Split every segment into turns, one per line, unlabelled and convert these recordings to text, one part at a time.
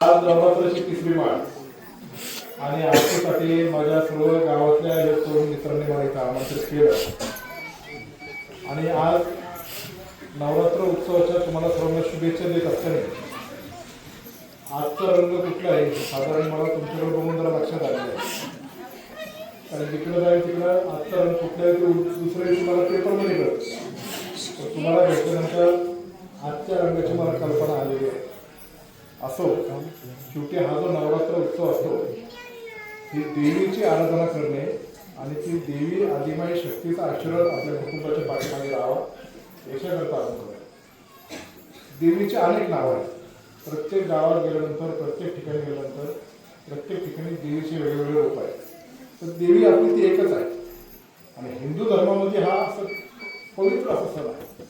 आज नवरात्राची तिसरी माळ. आणि आजच्यासाठी माझ्या सर्व गावातल्या या तरुण मित्रांनी मला इथं आमंत्रित केलं. आणि आज नवरात्र उत्सवाच्या तुम्हाला सर्वांना शुभेच्छा देत असताना आजचा रंग कुठला आहे साधारण मला तुमच्याकडे बघून जरा लक्षात आलेलं आहे. कारण जिकडं जाईल तिकडं आजचा रंग कुठला आहे दुसऱ्या दिवशी मला पेपरमध्ये कळत. तर तुम्हाला भेटल्यानंतर आजच्या रंगाची मला कल्पना आलेली आहे असो शेवटी हा जो नवरात्र उत्सव असतो ही देवीची आराधना करणे आणि ती देवी आदिमाई शक्तीचा आशीर्वाद आपल्या कुटुंबाच्या पाठीमागे राहावा याच्याकरता आपण देवीचे अनेक नावं आहेत. प्रत्येक गावात गेल्यानंतर प्रत्येक ठिकाणी गेल्यानंतर प्रत्येक ठिकाणी देवीचे वेगवेगळे रूप आहेत. तर देवी आपली ती एकच आहे. आणि हिंदू धर्मामध्ये हा असं पवित्र असा सण आहे.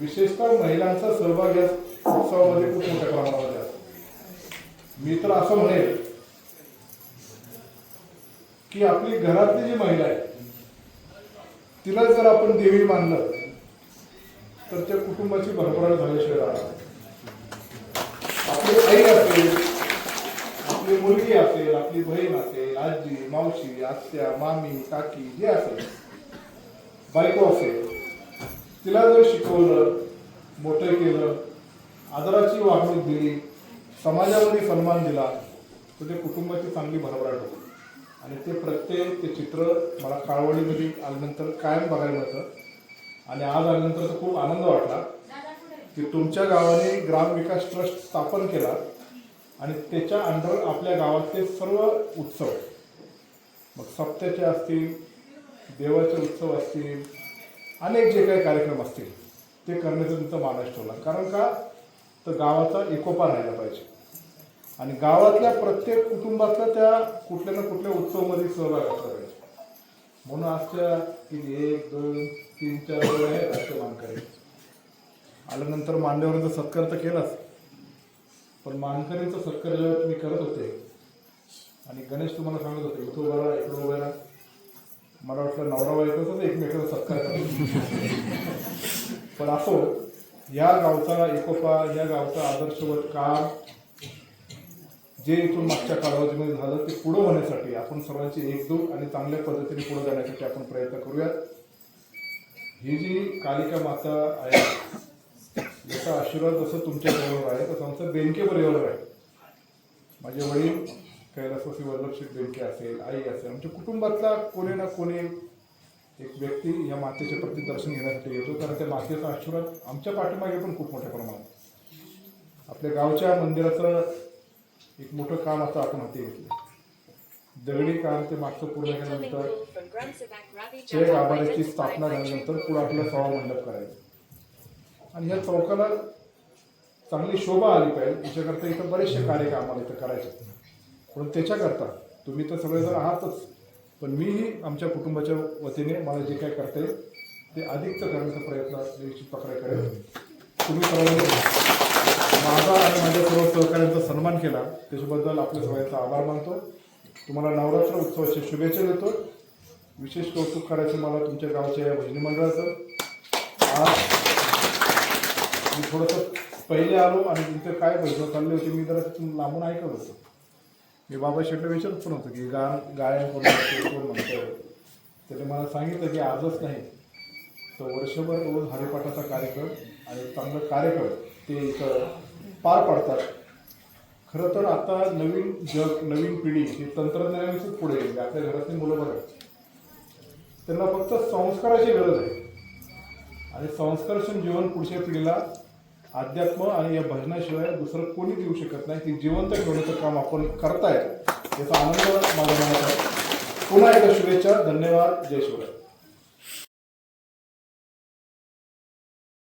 विशेषतः महिलांचा सहभाग या उत्सवामध्ये खूप मोठ्या प्रमाणामध्ये असतो. मी तर असं म्हणेल की आपली घरातली जी महिला आहे तिला जर आपण देवी मानलं तर त्या कुटुंबाची भरभराट झाल्याशिवाय राहणार आपली आई असेल आपली मुलगी असेल आपली बहीण असेल आजी मावशी आत्या मामी काकी जे असेल बायको असेल तिला जर शिकवलं मोठं केलं आदराची वागणूक दिली समाजामध्ये सन्मान दिला तर ते कुटुंबाची चांगली भरभराट होती. आणि ते प्रत्येक ते चित्र मला काळवडीमध्ये आल्यानंतर कायम बघायला मिळतं. आणि आज आल्यानंतर तर खूप आनंद वाटला की तुमच्या गावाने ग्रामविकास ट्रस्ट स्थापन केला आणि त्याच्या अंडर आपल्या गावातले सर्व उत्सव मग सप्त्याचे असतील देवाचे उत्सव असतील अनेक जे काही कार्यक्रम असतील ते करण्याचं तुमचं मानस ठेवला कारण का? तर गावाचा एकोपा राहायला पाहिजे. आणि गावातल्या प्रत्येक कुटुंबातल्या त्या कुठल्या ना कुठल्या उत्सवामध्ये सहभाग असला पाहिजे. म्हणून आजच्या किती एक दोन तीन चार वेळ आहे आजचे मानकरी आल्यानंतर मांड्यावरचा सत्कार तर केलाच पण मानकरींचा सत्कार जेव्हा तुम्ही करत होते. आणि गणेश तुम्हाला सांगत होते इथं उभा राहा इकडं उभा राहा. मला वाटलं नवरा बायकोचाच एकमेकाचा सत्कार करतो पण असो या गावचा एकोपा या गावचा आदर्शवत काम जे इथून मागच्या कालावधीमध्ये झालं ते पुढं होण्यासाठी आपण सर्वांची एकजूट आणि चांगल्या पद्धतीने पुढे जाण्यासाठी आपण प्रयत्न करूयात. ही जी कालिका माता आहे याचा आशीर्वाद जसं तुमच्या बरोबर आहे तसं आमचं बेंके परिवार आहे. माझे वडील कैलासवासी वल्लभशी बेंके असेल आई असेल आमच्या कुटुंबातला कोणी ना कोणी एक व्यक्ती या मातेचे प्रति दर्शन घेण्यासाठी येतो. कारण त्या मातेचा आशीर्वाद आमच्या पाठीमागे पण खूप मोठ्या प्रमाणात. आपल्या गावच्या मंदिराचं एक मोठं काम आता आपण हाती घेतलं. दगडी काम ते मागचं पूर्ण केल्यानंतर ते आभाराची स्थापना झाल्यानंतर पुढे आपल्याला सभा मंडप करायचं. आणि ह्या चौकाला चांगली शोभा आली पाहिजे. याच्याकरता इथं बरेचसे कार्य आम्हाला इथं करायचे पण त्याच्याकरता तुम्ही तर सगळेजण आहातच. पण मीही आमच्या कुटुंबाच्या वतीने मला जे काय करता येईल ते अधिकचं करण्याचा प्रयत्न निश्चित प्रकारे करेल तुम्ही सर्वांनी माझा आणि माझ्या सर्व सहकार्यांचा सन्मान केला. त्याच्याबद्दल आपल्या सगळ्यांचा आभार मानतो. तुम्हाला नवरात्र उत्सवाच्या शुभेच्छा देतो. विशेष कौतुक करायचं मला तुमच्या गावच्या या भजनी मंडळाचं. आज मी थोडंसं पहिले आलो आणि तुमचं काय भजनं चालले होते मी जरा लांबून ऐकत होतो. मी बाबा शेटला विचारत पण होतो की गाण गायन कोण म्हणतोय, कोण त्याने मला सांगितलं की आजच नाही. तर वर्षभर रोज हरिपाठाचा कार्यक्रम आणि चांगलं कार्यक्रम ते इथं पार पाडतात. खरं तर आता नवीन जग नवीन पिढी ही तंत्रज्ञानानेच पुढे गेली आपल्या घरातली मुलं बघा. त्यांना फक्त संस्काराची गरज आहे. आणि संस्कारक्षम जीवन पुढच्या पिढीला अध्यात्म आणि या भजनाशिवाय दुसरं कोणी देऊ शकत नाही. ते जिवंत ठेवण्याचं काम आपण करतायत. याचा आनंद माझ्या मनात आहे. पुन्हा एकदा शुभेच्छा. धन्यवाद. जय शिवराय.